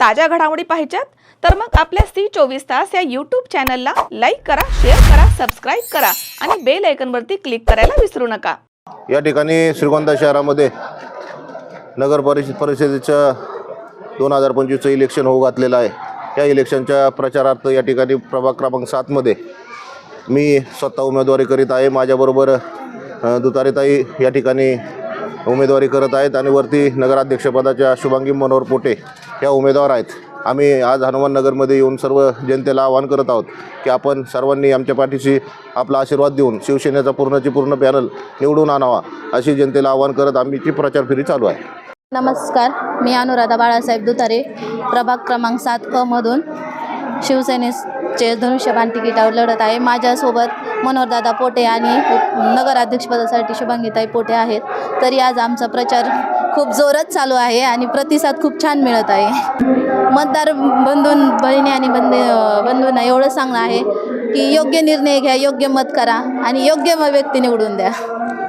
ताज्या घडामोडी पाहिजेत तर मग आपल्या सी चोवीस तास या यूट्यूब चॅनलला लाईक करा शेअर करा सबस्क्राईब करा आणि बेल आयकनवरती क्लिक करायला विसरू नका. या ठिकाणी श्रीगोंदा शहरामध्ये नगर परिषद परिषदेचं दोन हजार पंचवीसचं इलेक्शन होऊ घातलेलं आहे. या इलेक्शनच्या प्रचारार्थ या ठिकाणी प्रभाग क्रमांक सातमध्ये मी स्वतः उमेदवारी करीत आहे. माझ्याबरोबर अ, दुतारीताई या ठिकाणी उमेदवारी करत आहेत आणि वरती नगराध्यक्षपदाच्या शुभांगी मनोहर पोटे या उमेदवार आहेत. आम्ही आज हनुमान नगरमध्ये येऊन सर्व जनतेला आवाहन करत आहोत की आपण सर्वांनी आमच्या पाठीशी आपला आशीर्वाद देऊन शिवसेनेचा पूर्णची पूर्ण पॅनल निवडून आणावा अशी जनतेला आवाहन करत आम्हीची प्रचार फेरी चालू आहे. नमस्कार मी अनुराधा बाळासाहेब दुतारे प्रभाग क्रमांक सात क मधून शिवसेनेचे धनुष्यबाण तिकिटावर लढत आहे. माझ्यासोबत मनोहरदादा पोटे आणि नगराध्यक्षपदासाठी शुभांगीताई पोटे आहेत. तरी आज आमचा प्रचार खूप जोरात चालू आहे आणि प्रतिसाद खूप छान मिळत आहे. मतदार बंधून बहिणी आणि बंद बंधूंना एवढं सांगणं आहे की योग्य निर्णय घ्या योग्य मत करा आणि योग्य म- व्यक्ती निवडून द्या.